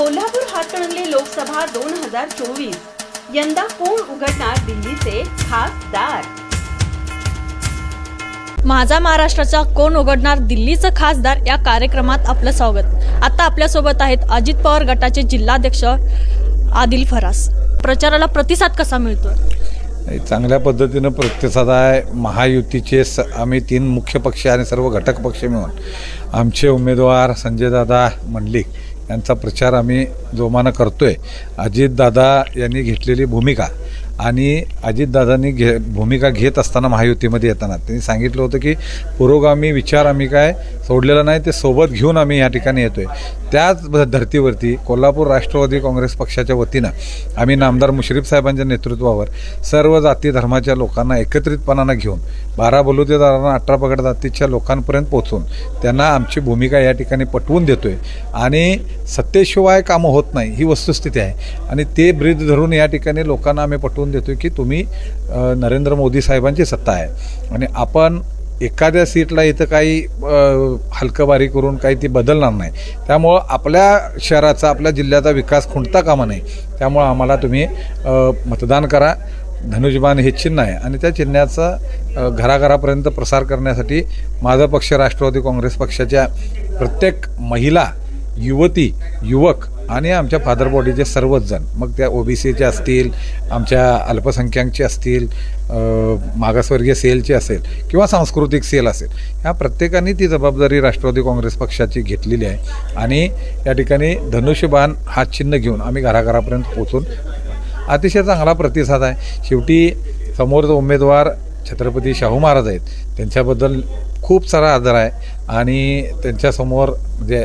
कोल्हापूर हातकणंगले लोकसभा दोन हजार चोवीस. यंदा कोण उघडणार दिल्लीचे खासदार? माझा महाराष्ट्राचा कोण उघडणार दिल्लीचं खासदार या कार्यक्रमात आपलं स्वागत. आता आपल्यासोबत आहेत अजित पवार गटाचे जिल्हाध्यक्ष आदिल फरास. प्रचाराला प्रतिसाद कसा मिळतोय? चांगल्या पद्धतीनं प्रतिसाद आहे. महायुतीचे स आम्ही तीन मुख्य पक्ष आणि सर्व घटक पक्ष मिळून आमचे उमेदवार संजयदादा मंडलिक यांचा प्रचार आम्ही जोमानं करतो आहे अजितदादा यांनी घेतलेली भूमिका आणि अजितदादांनी घे भूमिका घेत असताना महायुतीमध्ये येताना. त्यांनी सांगितलं होतं की पुरोगामी विचार आम्ही काय सोडलेला नाही ते सोबत घेऊन आम्ही या ठिकाणी येतो आहे त्याच धर्तीवरती कोल्हापूर राष्ट्रवादी काँग्रेस पक्षाच्या वतीनं आम्ही नामदार मुश्रीफ साहेबांच्या नेतृत्वावर सर्व जाती धर्माच्या लोकांना एकत्रितपणानं घेऊन बारा बलुतेदारांना अठरा पगड जातीच्या लोकांपर्यंत पोहोचून त्यांना आमची भूमिका या ठिकाणी पटवून देतोय. आणि सत्तेशिवाय कामं होत नाही ही वस्तुस्थिती आहे. आणि ते ब्रीद धरून या ठिकाणी लोकांना आम्ही पटवून देतो की तुम्ही नरेंद्र मोदी साहेबांची सत्ता आहे. आणि आपण एखाद्या सीटला इथं काही हलकंबारी करून काही ती बदलणार नाही. त्यामुळं आपल्या शहराचा आपल्या जिल्ह्याचा विकास खुंटता कामा नाही त्यामुळं आम्हाला तुम्ही मतदान करा. धनुष्यबाण हे चिन्ह आहे. आणि त्या चिन्हाचा घराघरापर्यंत प्रसार करण्यासाठी माझा पक्ष राष्ट्रवादी काँग्रेस पक्षाच्या प्रत्येक महिला युवती युवक आणि आमच्या फादर बॉडीचे सर्वच जण. मग त्या ओबीसीचे असतील आमच्या अल्पसंख्याकचे असतील मागासवर्गीय सेलचे असेल किंवा सांस्कृतिक सेल असेल ह्या प्रत्येकाने ती जबाबदारी राष्ट्रवादी काँग्रेस पक्षाची घेतलेली आहे. आणि या ठिकाणी धनुष्यबाण हा चिन्ह घेऊन आम्ही घराघरापर्यंत पोचून अतिशय चांगला प्रतिसाद आहे. शेवटी समोर जो उमेदवार छत्रपती शाहू महाराज आहेत. त्यांच्याबद्दल खूप सारा आजार आहे. आणि त्यांच्यासमोर म्हणजे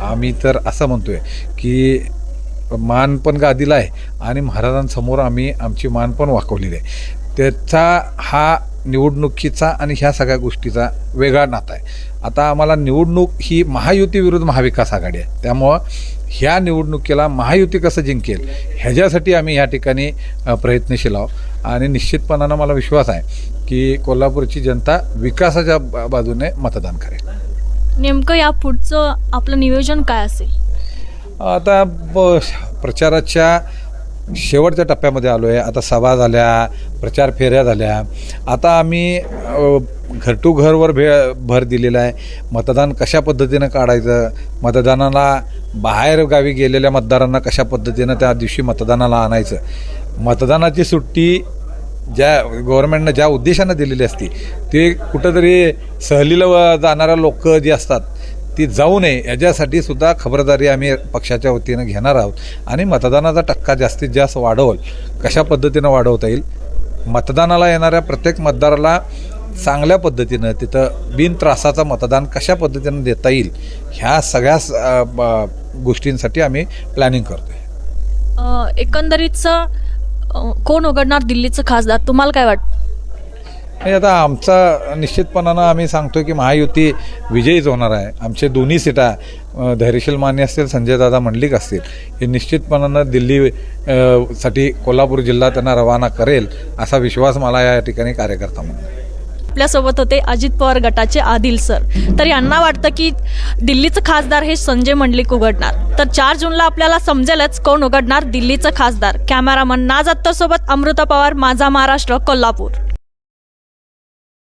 आम्ही तर असं म्हणतो आहे की मान पण गादीला आहे आणि महाराजांसमोर आम्ही आमची मान पण वाकवलेली आहे. त्याचा हा निवडणुकीचा आणि ह्या सगळ्या गोष्टीचा वेगळा नाता आहे. आता आम्हाला निवडणूक ही महायुती विरुद्ध महाविकास आघाडी आहे. त्यामुळं ह्या निवडणुकीला महायुती कसं जिंकेल ह्याच्यासाठी आम्ही ह्या ठिकाणी प्रयत्नशील आहोत. आणि निश्चितपणानं मला विश्वास आहे की कोल्हापूरची जनता विकासाच्या बा- बाजूने मतदान करेल. नेमकं या पुढचं आपलं नियोजन काय असेल? आता ब प्रचाराच्या शेवटच्या टप्प्यामध्ये आलो आहे आता सभा झाल्या प्रचार फेऱ्या झाल्या. आता आम्ही घर टू घरवर भे भर दिलेला आहे. मतदान कशा पद्धतीनं काढायचं? मतदानाला बाहेर गावी गेलेल्या मतदारांना कशा पद्धतीनं त्या दिवशी मतदानाला आणायचं? मतदानाची सुट्टी ज्या गव्हर्नमेंटनं ज्या उद्देशानं दिलेली असती ते कुठंतरी सहलीला व- जाणाऱ्या लोक जी असतात ती जाऊ नये याच्यासाठी सुद्धा खबरदारी आम्ही पक्षाच्या वतीनं घेणार आहोत. आणि मतदानाचा टक्का जास्तीत जास्त वाढवल कशा पद्धतीनं वाढवता येईल? मतदानाला येणाऱ्या प्रत्येक मतदाराला चांगल्या पद्धतीनं तिथं बिनत्रासाचं मतदान कशा पद्धतीनं देता येईल ह्या सगळ्या ब- गोष्टींसाठी आम्ही प्लॅनिंग करतो आहे एकंदरीतचं कोण उघडणार दिल्लीचं खासदार? तुम्हाला काय वाटतं? आणि आता आमचा निश्चितपणानं आम्ही सांगतो की महायुती विजयीच होणार आहे. आमचे दोन्ही सीटा धैर्यशील मान्य असतील संजयदादा मंडलिक असतील. हे निश्चितपणानं दिल्ली साठी कोल्हापूर जिल्हा त्यांना रवाना करेल असा विश्वास मला या ठिकाणी कार्यकर्ता म्हणून आपल्यासोबत होते अजित पवार गटाचे आदिल सर. तर यांना वाटतं की दिल्लीचं खासदार हे संजय मंडलिक उघडणार. तर चार जूनला आपल्याला समजेलच कोण उघडणार दिल्लीचं खासदार. कॅमेरामन नाज अत्तरसोबत अमृता पवार माझा महाराष्ट्र कोल्हापूर.